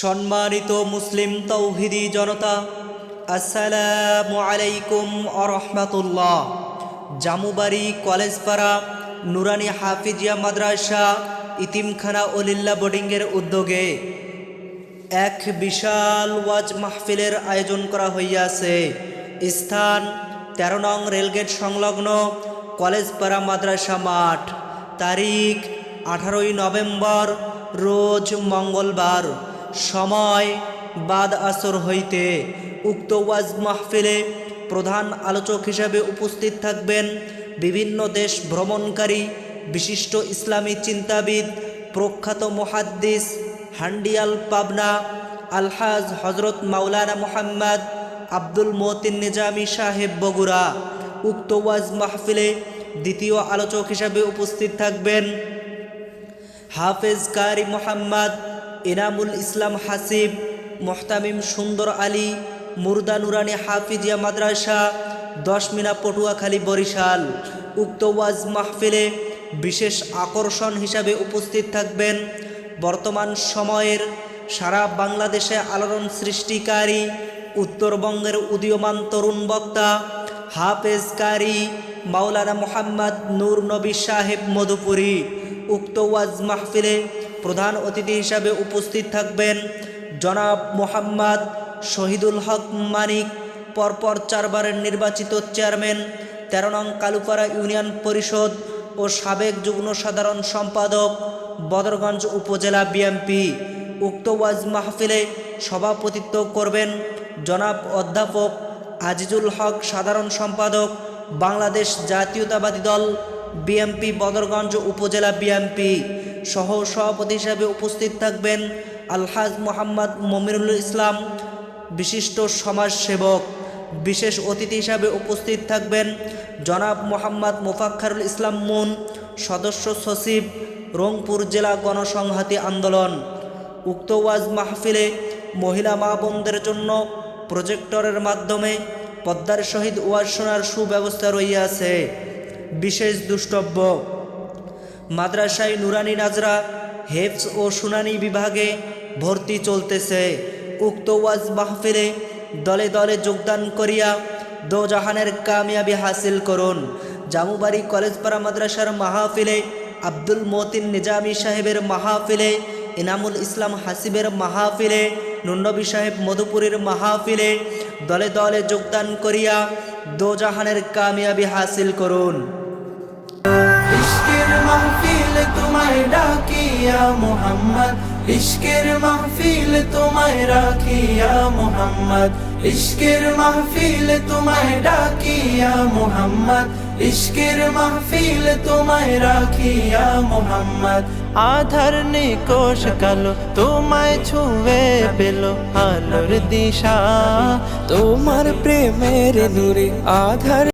সম্মানিত মুসলিম তৌহিদি জনতা, আসসালামু আলাইকুম আরহামতুল্লাহ। জামুবাড়ি কলেজপাড়া নুরানি হাফিজিয়া মাদ্রাসা, ইতিমখানা ওলিল্লা বোর্ডিংয়ের উদ্যোগে এক বিশাল ওয়াজ মাহফিলের আয়োজন করা হইয়াছে। স্থান তেরো নং রেলগেট সংলগ্ন কলেজপাড়া মাদ্রাসা মাঠ। তারিখ আঠারোই নভেম্বর, রোজ মঙ্গলবার। সময় বাদ আসর হইতে উক্ত ওয়াজ মাহফিলে প্রধান আলোচক হিসাবে উপস্থিত থাকবেন বিভিন্ন দেশ ভ্রমণকারী, বিশিষ্ট ইসলামী চিন্তাবিদ, প্রখ্যাত মুহাদ্দিস, হান্ডিয়াল পাবনা, আলহাজ হজরত মাওলানা মোহাম্মদ আব্দুল মতিন নিজামী সাহেব বগুড়া। উক্ত ওয়াজ মাহফিলে দ্বিতীয় আলোচক হিসাবে উপস্থিত থাকবেন হাফেজ কারি মোহাম্মদ ইনামুল ইসলাম হাসিব, মোহতামিম সুন্দর আলী, মুর্দা নুরানি হাফিজিয়া মাদ্রাসা দশমিনা পটুয়াখালী বরিশাল। উক্ত ওয়াজ মাহফিলে বিশেষ আকর্ষণ হিসাবে উপস্থিত থাকবেন বর্তমান সময়ের সারা বাংলাদেশে আলোড়ন সৃষ্টিকারী, উত্তরবঙ্গের উদীয়মান তরুণ বক্তা হাফেজ কারি মাওলানা মোহাম্মদ নূর নবী সাহেব মধুপুরী। উক্ত ওয়াজ মাহফিলে প্রধান অতিথি হিসাবে উপস্থিত থাকবেন জনাব মোহাম্মদ শহীদুল হক মানিক, পরপর চারবারের নির্বাচিত চেয়ারম্যান, তেরো নং কালুপাড়া ইউনিয়ন পরিষদ ও সাবেক যুগ্ম সাধারণ সম্পাদক, বদরগঞ্জ উপজেলা বিএমপি উক্ত ওয়াজ মাহফিলে সভাপতিত্ব করবেন জনাব অধ্যাপক আজিজুল হক, সাধারণ সম্পাদক, বাংলাদেশ জাতীয়তাবাদী দল বিএমপি বদরগঞ্জ উপজেলা বিএমপি সহ সভাপতি হিসাবে উপস্থিত থাকবেন আলহাজ মোহাম্মদ মমিরুল ইসলাম, বিশিষ্ট সমাজসেবক, বিশেষ অতিথি হিসাবে উপস্থিত থাকবেন জনাব মোহাম্মদ মোফাক্ষারুল ইসলাম মুন, সদস্য সচিব, রংপুর জেলা গণসংহতি আন্দোলন, উক্ত ওয়াজ মাহফিলে মহিলা মা বোনদের জন্য প্রজেক্টরের মাধ্যমে পদ্মার সহিত ওয়াজ শোনার সুব্যবস্থা রইয়াছে বিশেষ দুষ্টব্য মাদ্রাসায় নুরানি নাজরা হেফস ও শুনানি বিভাগে ভর্তি চলতেছে। উক্ত ওয়াজ মাহফিলে দলে দলে যোগদান করিয়া দোজাহানের কামিয়াবি হাসিল করুন। জামুবাড়ি কলেজপাড়া মাদ্রাসার মাহফিলে আব্দুল মতিন নিজামী সাহেবের মাহফিলে ইনামুল ইসলাম হাসিবের মাহফিলে নুন্নবী সাহেব মধুপুরের মাহফিলে দলে দলে যোগদান করিয়া দোজাহানের কামিয়াবি হাসিল করুন। তোমায় ডাকিয়া মোহাম্মদ। ইশকের মাহফিল তোমায় রাখিয়া মোহাম্মদ। ইশকের মাহফিল তোমায় ডাকিয়া মোহাম্মদ। ইশকের মাহফিল তোমায় রাখিয়া মোহাম্মদ। আধার নিকোষ কালো তোমায় ছুঁয়ে পেল আলোর দিশা। তোমার প্রেমের নূরে আধার